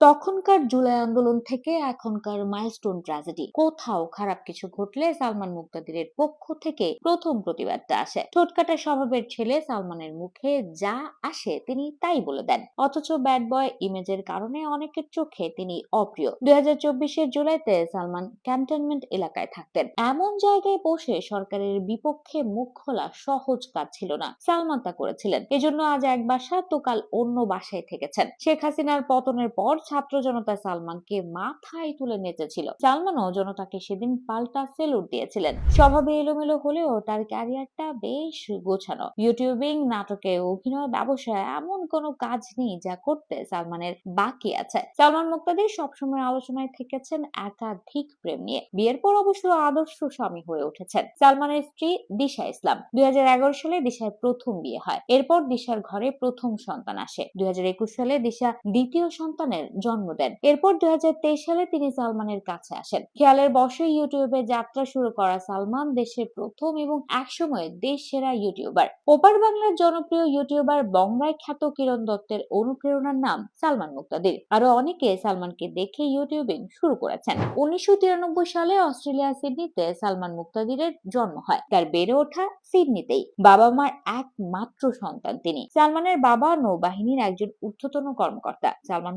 তখনকার জুলাই আন্দোলন থেকে এখনকার মাইলস্টোন ট্র্যাজেডি কোথাও খারাপ কিছু ঘটলে সালমান মুক্তাদিরের পক্ষ থেকে প্রথম প্রতিবাদটা আসে। ঠোটকাটা স্বভাবের ছেলে সালমানের মুখে যা আসে তিনি তাই বলে দেন। অথচ ব্যাড বয় ইমেজের কারণে অনেকের চোখে তিনি অপ্রিয়। দুই হাজার চব্বিশের জুলাইতে সালমান ক্যান্টনমেন্ট এলাকায় থাকতেন। এমন জায়গায় বসে সরকারের বিপক্ষে মুখ খোলা সহজ কাজ ছিল না। সালমান তা করেছিলেন। এজন্য আজ এক বাসা, তো কাল অন্য বাসায় থেকেছেন। শেখ হাসিনার পতনের পর ছাত্র জনতা সালমানকে মাথায় তুলে নেচেছিল। সালমানও জনতাকে সেদিন পাল্টা সেলুট দিয়েছিলেন। স্বভাবে এলোমেলো হলেও তার ক্যারিয়ারটা বেশ গোছানো। ইউটিউবিং, নাটকে অভিনয়, ব্যবসায় এমন কোনো কাজ নেই যা করতে সালমানের বাকি আছে। সালমান মুক্তাদির সবসময় আলোচনায় থেকেছেন একাধিক প্রেম নিয়ে। বিয়ের পর অবশ্য আদর্শ স্বামী হয়ে উঠেছেন। সালমানের স্ত্রী দিশা ইসলাম। দুই হাজার এগারো সালে দিশার প্রথম বিয়ে হয়। এরপর দিশার ঘরে প্রথম সন্তান আসে। দুই হাজার একুশ সালে দিশা দ্বিতীয় সন্তানের জন্ম দেন। এরপর দু হাজার তেইশ সালে তিনি সালমানের কাছে আসেন। খেয়ালের বসে ইউটিউবে যাত্রা শুরু করা সালমান দেশের প্রথম এবং একসময় দেশ সেরা ইউটিউবার। ওপার বাংলার জনপ্রিয় ইউটিউবার বংরায় খ্যাত কিরণ দত্তের অনুপ্রেরণার নাম সালমান মুক্তাদির। আরও অনেকে সালমানকে দেখে ইউটিউবিং শুরু করেছেন। উনিশশো তিরানব্বই সালে অস্ট্রেলিয়া সিডনিতে সালমান মুক্তাদিরের জন্ম হয়। তার বেড়ে ওঠা সিডনিতেই। বাবা মার একমাত্র সন্তান তিনি। সালমানের বাবা নৌবাহিনীর একজন ঊর্ধ্বতন কর্মকর্তা। সালমান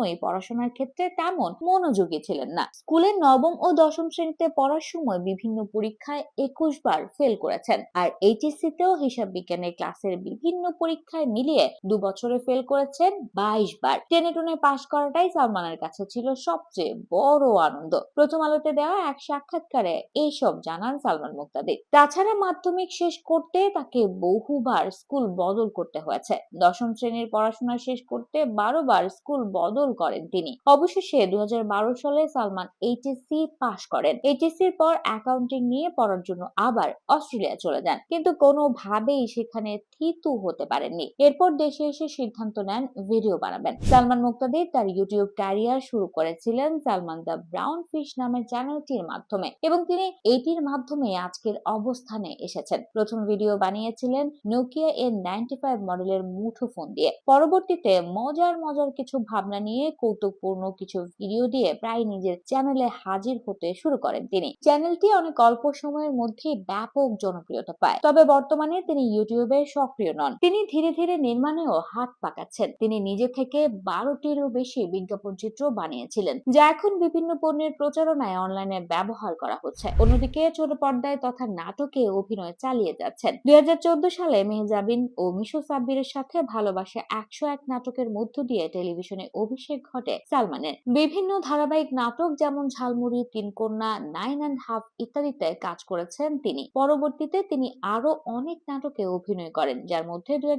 কখনোই পড়াশোনার ক্ষেত্রে তেমন মনোযোগী ছিলেন না। স্কুলের নবম ও দশম শ্রেণীতে পড়ার সময় বিভিন্ন পরীক্ষায় একুশ বার ফেল করেছেন। আর এইচএসসি তেও হিসাব বিজ্ঞানের ক্লাসের বিভিন্ন পরীক্ষায় মিলিয়ে দু বছরে ফেল করেছেন বাইশ বার। টেনে টুনে পাশ করাটাই সালমানের কাছে ছিল সবচেয়ে বড় আনন্দ। প্রথম আলোতে দেওয়া এক সাক্ষাৎকারে এইসব জানান সালমান মুক্তাদি। তাছাড়া মাধ্যমিক শেষ করতে তাকে বহুবার স্কুল বদল করতে হয়েছে। দশম শ্রেণির পড়াশোনা শেষ করতে বারো বার স্কুল বদল করেন তিনি। অবশেষে দু হাজার বারো সালে সালমান এইচএসসি পাশ করেন। এইচএসসি এর পর অ্যাকাউন্টিং নিয়ে পড়ার জন্য আবার অস্ট্রেলিয়া চলে যান। কিন্তু কোনোভাবেই সেখানে থিতু হতে পারেননি। এরপর দেশে এসে সিদ্ধান্ত নেন ভিডিও বানাবেন। সালমান মুক্তাদির তার ইউটিউব ক্যারিয়ার শুরু করেছিলেন সালমান দ্য ব্রাউন ফিশ নামের চ্যানেলটির মাধ্যমে। এবং তিনি এটির মাধ্যমে আজকের অবস্থানে এসেছেন। প্রথম ভিডিও বানিয়েছিলেন নোকিয়া এর নাইনটি ফাইভ মডেলের মুঠো ফোন দিয়ে। পরবর্তীতে মজার মজার কিছু ভাবনা নিয়ে কৌতুকপূর্ণ কিছু ভিডিও দিয়ে প্রায় নিজের চ্যানেলে হাজির হতে শুরু করেন তিনি। চ্যানেলটি অনেক অল্প সময়ের মধ্যেই ব্যাপক জনপ্রিয়তা পায়। তবে বর্তমানে তিনি ইউটিউবে সক্রিয় নন। তিনি ধীরে ধীরে নির্মাণেও হাত পাকাচ্ছেন। তিনি নিজে থেকে বারোটিরও বেশি বিজ্ঞাপন চিত্র বানিয়েছিলেন, যা এখন বিভিন্ন পণ্যের প্রচারণায় অনলাইনে ব্যবহার করা হচ্ছে। অন্যদিকে ছোট পর্দায় তথা নাটকে অভিনয় চালিয়ে যাচ্ছেন। দুই হাজার চোদ্দ সালে মেহজাবিন ও মিশো সাব্বিরের সাথে ভালোবাসা একশো এক নাটকের মধ্য দিয়ে টেলিভিশনে অভিষেক ঘটে। সালমানের বিভিন্ন ধারাবাহিক নাটক যেমন ঝালমুড়ি তিন কন্যা নাইন অ্যান্ড হাফ ইত্যাদিতে কাজ করেছেন তিনি। পরবর্তীতে তিনি আরও অনেক নাটকে অভিনয় করেন, যার মধ্যে দুই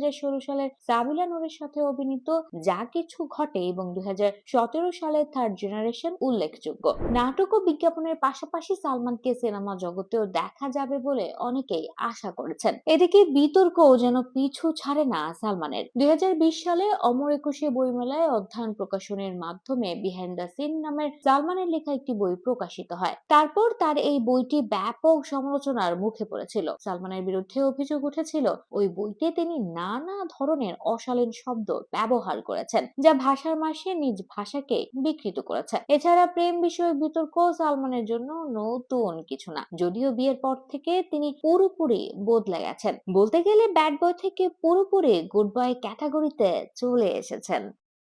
সালের সাবিলা নূরের সাথে অভিনীত যা কিছু ঘটে এবং দুই সালের থার্ড জেনারেশন উল্লেখযোগ্য। নাটক ও বিজ্ঞাপনের পাশাপাশি সালমানকে সিনেমা জগতেও দেখা যাবে বলে অনেকেই আশা করেছেন। এদিকে বিতর্ক যেন পিছু ছাড়ে না সালমানের। দুই হাজার বিশ সালে অমর একুশে বইমেলায় অধ্যয়ন প্রকাশনের মাধ্যমে বিহাইন্ড দ্য সিন নামের সালমানের লেখা একটি বই প্রকাশিত হয়। তারপর তার এই বইটি ব্যাপক সমালোচনার মুখে পড়েছিল। সালমানের বিরুদ্ধে অভিযোগ উঠেছিল, ওই বইতে তিনি নানা ধরনের অশালীন শব্দ ব্যবহার করেছেন, যা ভাষার মাসে নিজ ভাষাকে বিকৃত করেছে। এছাড়া প্রেম বিষয়ক বিতর্ক সালমানের জন্য নতুন কিছু না, যদিও বিয়ের পর থেকে তিনি পুরোপুরি বদলে গেছেন। বলতে গেলে ব্যাড বয় থেকে পুরোপুরি গুড বয় ক্যাটাগরিতে চলে এসেছেন।